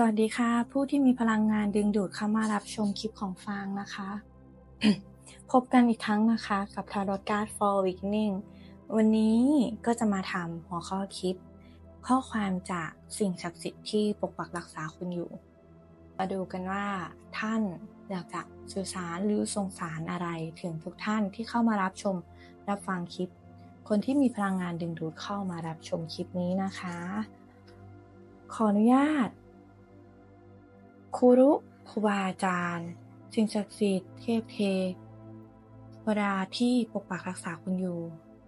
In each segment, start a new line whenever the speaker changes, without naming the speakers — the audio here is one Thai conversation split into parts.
สวัสดีค่ะ ผู้ที่มีพลังงานดึงดูดเข้ามารับชมคลิปของฟางนะคะ พบกันอีกครั้งนะคะกับ Tarot Card for Awakening วันนี้ก็จะมาทำหัวข้อคลิปข้อความจากสิ่งศักดิ์สิทธิ์ที่ปกปักรักษาคุณอยู่ มาดูกันว่า ท่านอยากจะสื่อสารหรือส่งสารอะไรถึงทุกท่านที่เข้ามารับชมรับฟังคลิป คนที่มีพลังงานดึงดูดเข้ามารับชมคลิปนี้นะคะ ขออนุญาต ครูรุครูบาอาจารย์ สิ่งศักดิ์สิทธิ์เทพเทวดาที่ปกปักรักษาคุณอยู่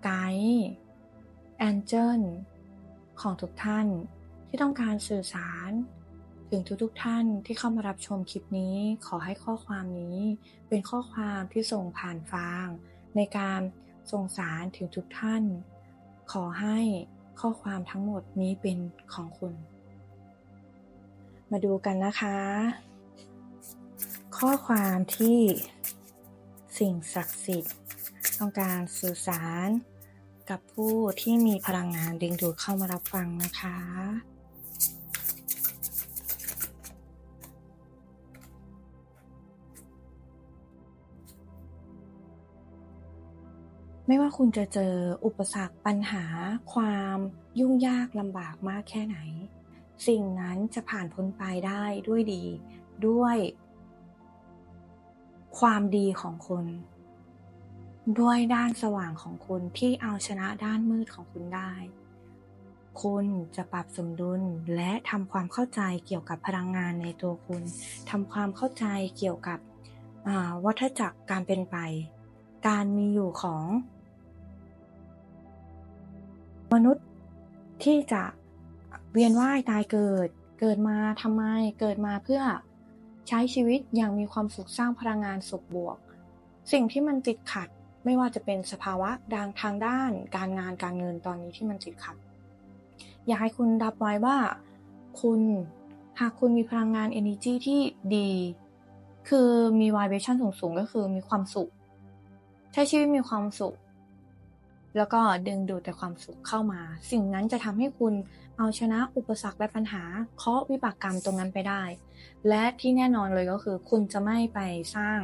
ไกด์แอนเจิลของทุกท่านที่ต้องการสื่อสาร ถึงทุกๆทท่านที่เข้ามารับชมคลิปนี้ ขอให้ข้อความนี้เป็นข้อความที่ส่งผ่านฟาง ในการส่งสารถึงทุกท่าน ขอให้ข้อความทั้งหมดนี้เป็นของคุณ มาดูกันนะคะ ข้อความที่สิ่งศักดิ์สิทธิ์ต้องการสื่อสาร กับผู้ที่มีพลังงานดึงดูดเข้ามารับฟังนะคะ ไม่ว่าคุณจะเจออุปสรรคปัญหา ความยุ่งยากลำบากมากแค่ไหน สิ่งนั้นจะผ่านพ้นไปได้ด้วยดี ด้วย ความดีของคุณ ด้วยด้านสว่างของคุณที่เอาชนะด้านมืดของคุณได้ คุณจะปรับสมดุลและทำความเข้าใจเกี่ยวกับพลังงานในตัวคุณทำความเข้าใจเกี่ยวกับวัฏจักรการเป็นไป การมีอยู่ของ มนุษย์ที่จะ เวียนว่ายตายเกิด เกิดมาทำไม เกิดมาเพื่อใช้ชีวิตอย่างมีความสุขสร้างพลังงานสุขบวก สิ่งที่มันติดขัดไม่ว่าจะเป็นสภาวะดังทางด้าน การงานการเงินตอนนี้ที่มันติดขัด อยากให้คุณรับไว้ว่า คุณหากคุณมีพลังงาน energy ที่ดี คือมี vibration สูงๆ ก็คือมีความสุข ใช้ชีวิตมีความสุข แล้วก็ดึงดูดแต่ความสุขเข้ามา สิ่งนั้นจะทำให้คุณเอาชนะอุปสรรคและปัญหาเคาะวิบากกรรมตรงนั้นไปได้ และที่แน่นอนเลยก็คือ คุณจะไม่ไปสร้าง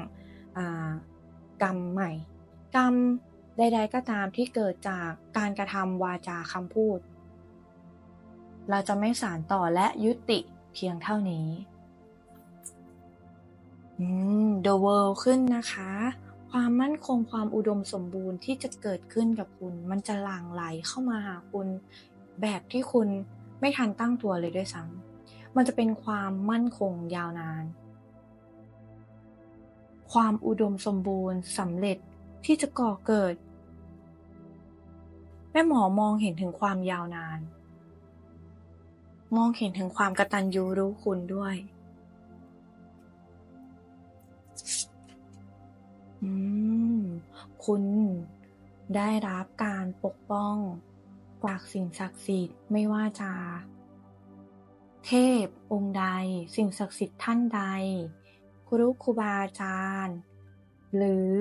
กรรมใหม่ กรรมใด ๆ ก็ตามที่เกิดจากการกระทำวาจาคำพูด เราจะไม่สานต่อและยุติเพียงเท่านี้ อืม The World ขึ้นนะคะ ความมั่นคงความอุดมสมบูรณ์ที่จะเกิดขึ้นกับคุณ มันจะหลั่งไหลเข้ามาหาคุณแบบที่คุณไม่ทันตั้งตัวเลยด้วยซ้ำมันจะเป็นความมั่นคงยาวนาน ความอุดมสมบูรณ์สำเร็จที่จะก่อเกิด แม่หมอมองเห็นถึงความยาวนาน มองเห็นถึงความกระตัญญูรู้คุณด้วย อืม คุณได้รับการปกป้อง จากสิ่งศักดิ์สิทธิ์ไม่ว่าจะ เทพองค์ใด สิ่งศักดิ์สิทธิ์ท่านใด ครูครูบาอาจารย์ หรือ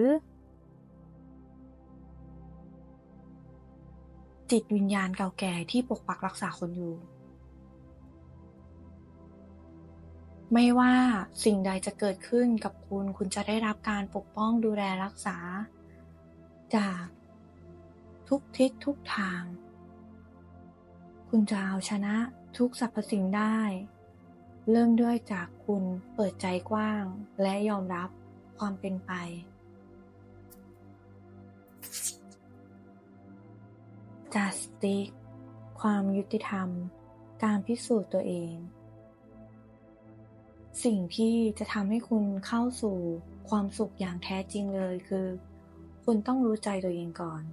จิตวิญญาณเก่าแก่ที่ปกปักรักษาคนอยู่ ไม่ว่าสิ่งใดจะเกิดขึ้นกับคุณ คุณจะได้รับการปกป้องดูแลรักษา จากทุกทิศทุกทาง คุณจะเอาชนะทุกสรรพสิ่งได้ เริ่มด้วยจากคุณเปิดใจกว้างและยอมรับความเป็นไป justice ความยุติธรรม การพิสูจน์ตัวเอง สิ่งที่จะทำให้คุณเข้าสู่ความสุขอย่างแท้จริงเลยคือ คุณต้องรู้ใจตัวเองก่อน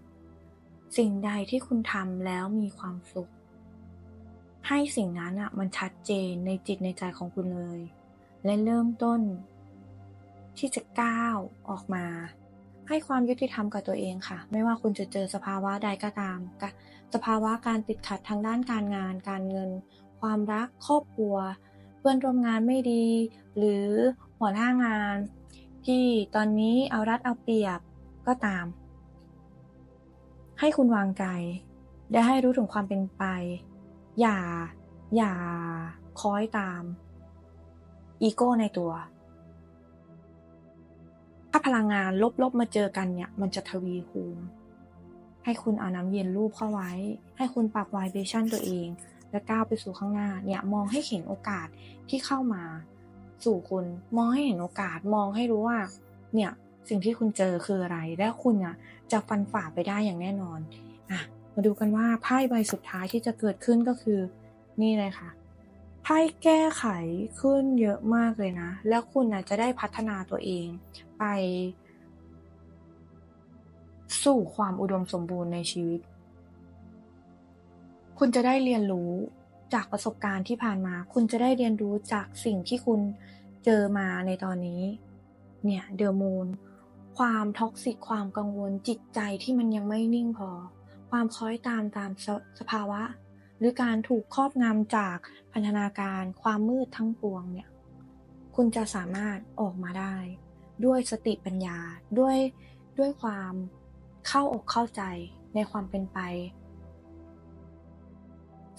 สิ่งใดที่คุณทำแล้วมีความสุข ให้สิ่งนั้นอะมันชัดเจนในจิตในใจของคุณเลย และเริ่มต้น ที่จะก้าวออกมา ให้ความยุติธรรมกับตัวเองค่ะ ไม่ว่าคุณจะเจอสภาวะใดก็ตาม สภาวะการติดขัดทางด้านการงาน การเงิน ความรักครอบครัว เพื่อนร่วมงานไม่ดี หรือหัวหน้างาน ที่ตอนนี้เอารัดเอาเปรียบก็ตาม ให้คุณวางใจและให้รู้ถึงความเป็นไป อย่า อย่าคอยตาม อีโก้ในตัว ถ้าพลังงานลบๆมาเจอกันเนี่ย มันจะทวีคูณให้คุณเอาน้ำเย็นรูปเข้าไว้ ให้คุณปรับไวเบชั่นตัวเอง และก้าวไปสู่ข้างหน้าเนี่ยมองให้เห็นโอกาสที่เข้ามาสู่คุณ มองให้เห็นโอกาสมองให้รู้ว่าเนี่ยสิ่งที่คุณเจอคืออะไร และคุณอะจะฟันฝ่าไปได้อย่างแน่นอนอะมาดูกันว่าไพ่ใบสุดท้ายที่จะเกิดขึ้นก็คือ นี่เลยค่ะไพ่แก้ไขขึ้นเยอะมากเลยนะ แล้วคุณอะจะได้พัฒนาตัวเองไป สู่ความอุดมสมบูรณ์ในชีวิต คุณจะได้เรียนรู้จากประสบการณ์ที่ผ่านมา คุณจะได้เรียนรู้จากสิ่งที่คุณเจอมาในตอนนี้ เนี่ยเดอะมูนความท็อกซิกความกังวลจิตใจที่มันยังไม่นิ่งพอ ความคล้อยตามตามสสภาวะ หรือการถูกครอบงำจากพันธนาการความมืดทั้งปวงเนี่ย คุณจะสามารถออกมาได้ ด้วยสติปัญญาด้วยด้วยความเข้าอกเข้าใจในความเป็นไป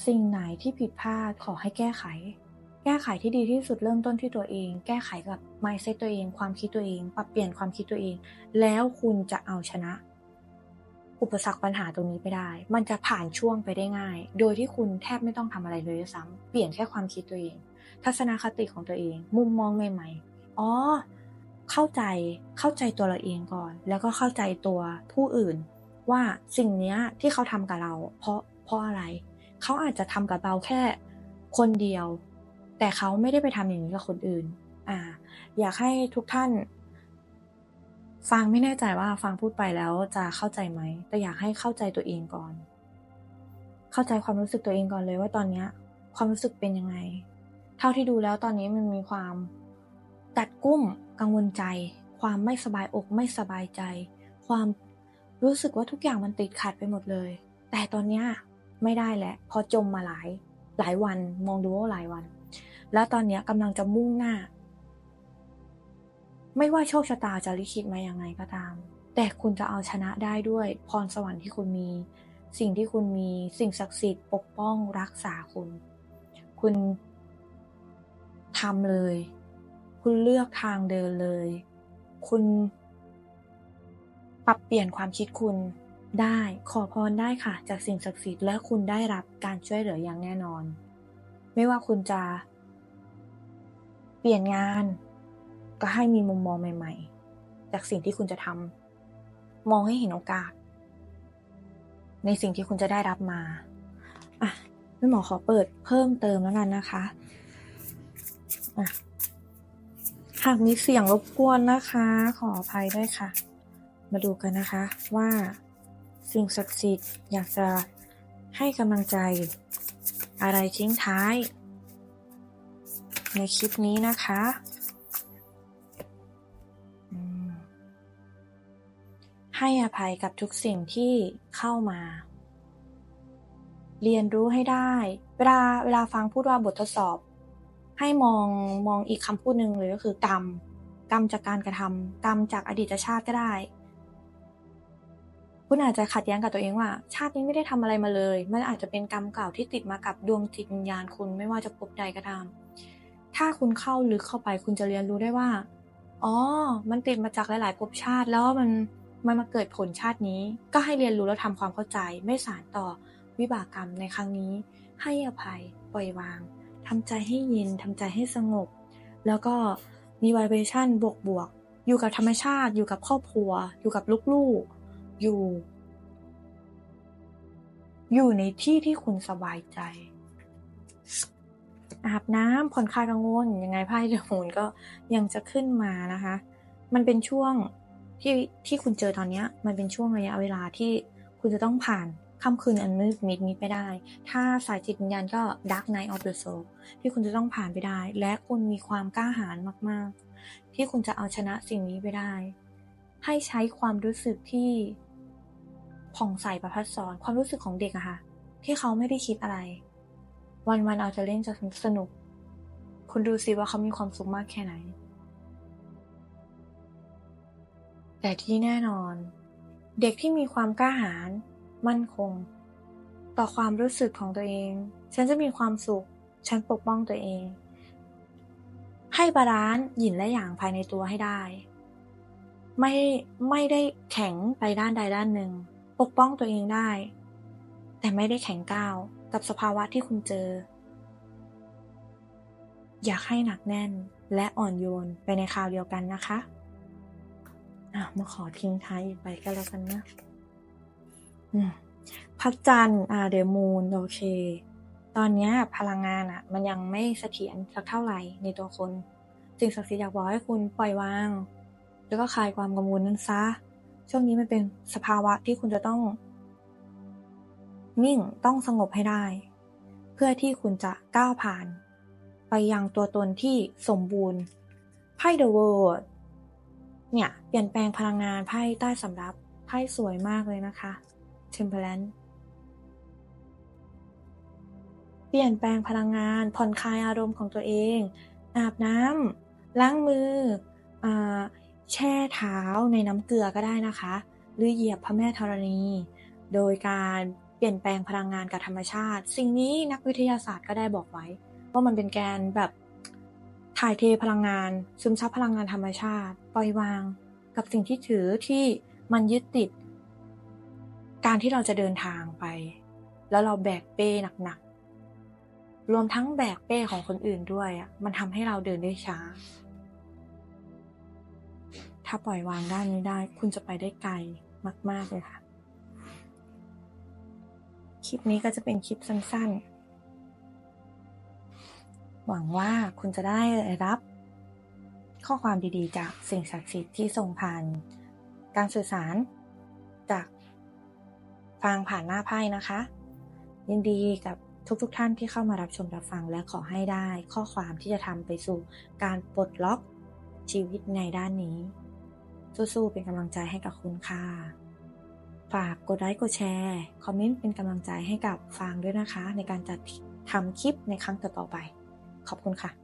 สิ่งไหนที่ผิดพลาดขอให้แก้ไข แก้ไขที่ดีที่สุดเริ่มต้นที่ตัวเอง แก้ไขกับ mindset ตัวเอง ความคิดตัวเอง ปรับเปลี่ยนความคิดตัวเอง แล้วคุณจะเอาชนะ อุปสรรคปัญหาตรงนี้ไปได้ มันจะผ่านช่วงไปได้ง่าย โดยที่คุณแทบไม่ต้องทำอะไรเลยด้วยซ้ำเปลี่ยนแค่ความคิดตัวเอง ทัศนคติของตัวเอง มุมมองใหม่ๆอ๋อเข้าใจเข้าใจตัวเราเองก่อน แล้วก็เข้าใจตัวผู้อื่น ว่าสิ่งนี้ที่เขาทำกับเรา เพราะเพราะอะไร เขาอาจจะทำกับเราแค่คนเดียว แต่เขาไม่ได้ไปทำอย่างนี้กับคนอื่น อ่า อยากให้ทุกท่าน ฟังไม่แน่ใจว่าฟังพูดไปแล้วจะเข้าใจไหม แต่อยากให้เข้าใจตัวเองก่อน เข้าใจความรู้สึกตัวเองก่อนเลยว่าตอนเนี้ย ความรู้สึกเป็นยังไง เท่าที่ดูแล้วตอนนี้มันมีความกัดกุ้มกังวลใจ ความไม่สบายอกไม่สบายใจ ความรู้สึกว่าทุกอย่างมันติดขัดไปหมดเลย แต่ตอนเนี้ย ไม่ได้แหละพอจมมาหลายหลายวันมองดูว่าหลายวัน แล้วตอนนี้กำลังจะมุ่งหน้า ไม่ว่าโชคชะตาจะลิขิตมาอย่างไงก็ตาม แต่คุณจะเอาชนะได้ด้วยพรสวรรค์ที่คุณมี สิ่งที่คุณมีสิ่งศักดิ์สิทธิ์ปกป้องรักษาคุณ คุณทำเลย คุณเลือกทางเดินเลย คุณปรับเปลี่ยนความคิดคุณ ได้ขอพรได้ค่ะ จากสิ่งศักดิ์สิทธิ์และคุณได้รับการช่วยเหลืออย่างแน่นอน ไม่ว่าคุณจะ เปลี่ยนงาน ก็ให้มีมุมมองใหม่ ๆ จากสิ่งที่คุณจะทำมองให้เห็นโอกาส ในสิ่งที่คุณจะได้รับมาอะพี่หมอขอเปิดเพิ่มเติมแล้วกันนะคะอะหากมีเสียงรบกวนนะคะ ขออภัยด้วยค่ะ มาดูกันนะคะว่า สิ่งศักดิ์สิทธิ์อยากจะให้กำลังใจ อะไรทิ้งท้าย ในคลิปนี้นะคะ ให้อภัยกับทุกสิ่งที่เข้ามา เรียนรู้ให้ได้ เวลาเวลาฟังพูดว่าบททดสอบ ให้มองมองอีกคำพูดหนึ่งเลยก็คือกรรม กรรมจากการกระทำกรรมจากอดีตชาติก็ได้ คุณอาจจะขัดแย้งกับตัวเองว่า ชาตินี้ไม่ได้ทำอะไรมาเลย มันอาจจะเป็นกรรมเก่าที่ติดมากับดวงจิตวิญญาณคุณไม่ว่าจะพบใดก็ตาม ถ้าคุณเข้าลึกเข้าไปคุณจะเรียนรู้ได้ว่า อ๋อ มันติดมาจากหลาย ๆภพชาติแล้วมันมันมาเกิดผลชาตินี้ ก็ให้เรียนรู้แล้วทำความเข้าใจ ไม่สานต่อวิบากกรรมในครั้งนี้ ให้อภัยปล่อยวางทำใจให้เย็นทำใจให้สงบ แล้วก็มีไวเบชั่นบวกบวกๆอยู่กับธรรมชาติ อยู่กับครอบครัว อยู่กับลูกๆ อยู่ อยู่ในที่ที่คุณสบายใจ อาบน้ำผ่อนคลายกังวลยังไงไพ่เดอะมูนก็ยังจะขึ้นมานะคะ มันเป็นช่วงที่ที่คุณเจอตอนนี้มันเป็นช่วงระยะเวลาที่คุณจะต้องผ่านค่ำคืนอันมืดมิดนี้ไปได้ ถ้าสายจิตวิญญาณก็ Dark Night of the Soul ที่คุณจะต้องผ่านไปได้ และคุณมีความกล้าหาญมาก ๆ ที่คุณจะเอาชนะสิ่งนี้ไปได้ ให้ใช้ความรู้สึกที่ ผ่องใสประพัดสอนความรู้สึกของเด็กอะค่ะ ที่เขาไม่ได้คิดอะไรวันวันๆเอาจะเล่นจะสนุก คุณดูสิว่าเขามีความสุขมากแค่ไหน แต่ที่แน่นอน เด็กที่มีความกล้าหาญมั่นคง ต่อความรู้สึกของตัวเอง ฉันจะมีความสุข ฉันปกป้องตัวเอง ให้บาลานซ์หยินและหยางภายในตัวให้ได้ ไม่ไม่ได้แข็งไปด้านใดด้านหนึ่ง ปกป้องตัวเองได้ แต่ไม่ได้แข็งก้าวกับสภาวะที่คุณเจอ อยากให้หนักแน่นและอ่อนโยนไปในคราวเดียวกันนะคะอะมาขอทิ้งท้ายอีกไปก็แล้วกันนะพระจันทร์อาเดมูนโอเค ตอนนี้พลังงานอะมันยังไม่เสถียรสักเท่าไหร่ในตัวคนสิ่งศักดิ์สิทธิ์อยากบอกให้คุณปล่อยวาง แล้วก็คลายความกังวลนั้นซะ ช่วงนี้มันเป็นสภาวะที่คุณจะต้อง นิ่งต้องสงบให้ได้ เพื่อที่คุณจะก้าวผ่าน ไปยังตัวตนที่สมบูรณ์ไพ่ The World เนี่ย เปลี่ยนแปลงพลังงานไพ่ใต้สำรับไพ่สวยมากเลยนะคะ Temperance เปลี่ยนแปลงพลังงานผ่อนคลายอารมณ์ของตัวเอง อาบน้ำล้างมืออ แช่เท้าในน้ำเกลือก็ได้นะคะ หรือเหยียบพระแม่ธรณี โดยการเปลี่ยนแปลงพลังงานกับธรรมชาติ สิ่งนี้นักวิทยาศาสตร์ก็ได้บอกไว้ว่ามันเป็นการแบบถ่ายเทพลังงาน ซึมซับพลังงานธรรมชาติ ปล่อยวางกับสิ่งที่ถือที่มันยึดติด การที่เราจะเดินทางไป แล้วเราแบกเป้หนักๆรวมทั้งแบกเป้ของคนอื่นด้วยอะมันทำให้เราเดินได้ช้า ถ้าปล่อยวางด้านนี้ได้ คุณจะไปได้ไกลมาก ๆ เลยค่ะ คลิปนี้ก็จะเป็นคลิปสั้น ๆ หวังว่าคุณจะได้รับ ข้อความดีๆ จากสิ่งศักดิ์สิทธิ์ที่ส่งผ่าน การสื่อสารจากฟังผ่านหน้าไพ่นะคะ ยินดีกับทุกๆทท่านที่เข้ามารับชมรับฟังและขอให้ได้ ข้อความที่จะทำไปสู่การปลดล็อกชีวิตในด้านนี้ สู้ๆเป็นกำลังใจให้กับคุณค่ะ ฝากกดไลค์กดแชร์ คอมเมนต์เป็นกำลังใจให้กับฟางด้วยนะคะ ในการจัดทำคลิปในครั้งต่อๆไป ขอบคุณค่ะ